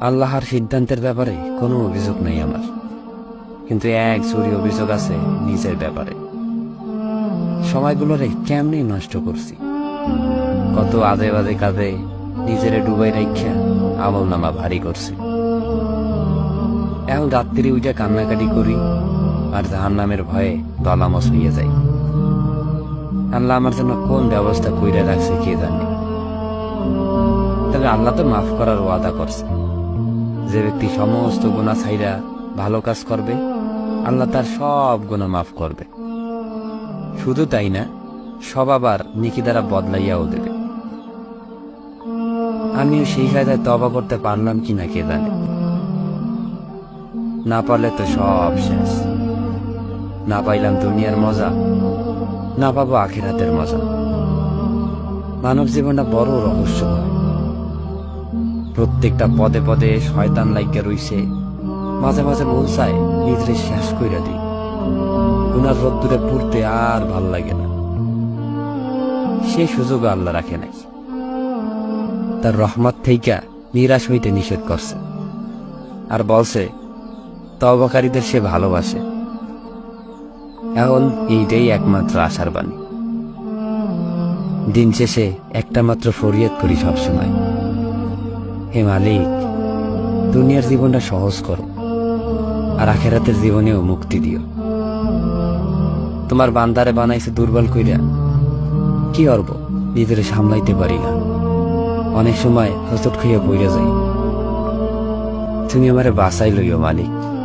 আল্লাহর সিদ্ধান্তের ব্যাপারে কোনো অভিযোগ নেই আমার। কিন্তু এক চুরি অভিযোগ আছে নিজের ব্যাপারে। সময়গুলোরে কেমনি নষ্ট করছি? কত আজে বাজে কাজে নিজেরে ডুবাই রাখা আমল নামা ভারী করছি। এখন রাত্রি উইটা কান্নাকাটি করি আর জাহান নামের ভয়ে দলামস হইয়া যাই। আল্লাহ আমার জন্য কোন ব্যবস্থা কইরা রাখছে কে জানে? তবে আল্লাহ তো মাফ করার ওয়াদা করছে। যে ব্যক্তি সমস্ত গুণা ছাইরা ভালো কাজ করবে, আল্লাহ তার সব গুণা মাফ করবে। শুধু তাই না, সব আবার নিকি দ্বারা বদলাইয়াও দেবে। আমিও সেই কায়দায় তবা করতে পারলাম কিনা কে জানে। না পারলে তো সব শেষ। না পাইলাম দুনিয়ার মজা, না পাবো আখিরাতের মজা। মানব জীবনটা বড় রহস্যময়। প্রত্যেকটা পদে পদে শয়তান লাইকা রইছে। মাঝে মাঝে মন চায় নিজরে শেষ কইরা দিই। গুনার রোদ্দুরে পুড়তে আর ভালো লাগে না। সে সুযোগ আল্লাহ রাখে নাই। তার রহমত থেইকা নিরাশ হইতে নিষেধ করছে। আর বলছে তবাকারীদের সে ভালোবাসে। এখন এইটাই একমাত্র আশার বাণী। দিন শেষে একটা মাত্র ফরিয়াদ করি সবসময়। হে মালিক, দুনিয়ার জীবনটা সহজ করো আর আখেরাতের জীবনেও মুক্তি দিও। তোমার বান্দারে বানাইছে দুর্বল কইরা কি অর্ব? নিজের সামলাইতে পারি না। অনেক সময় হসট খাইয়া বইরা যাই। তুমি আমারে বাসাই লইও মালিক।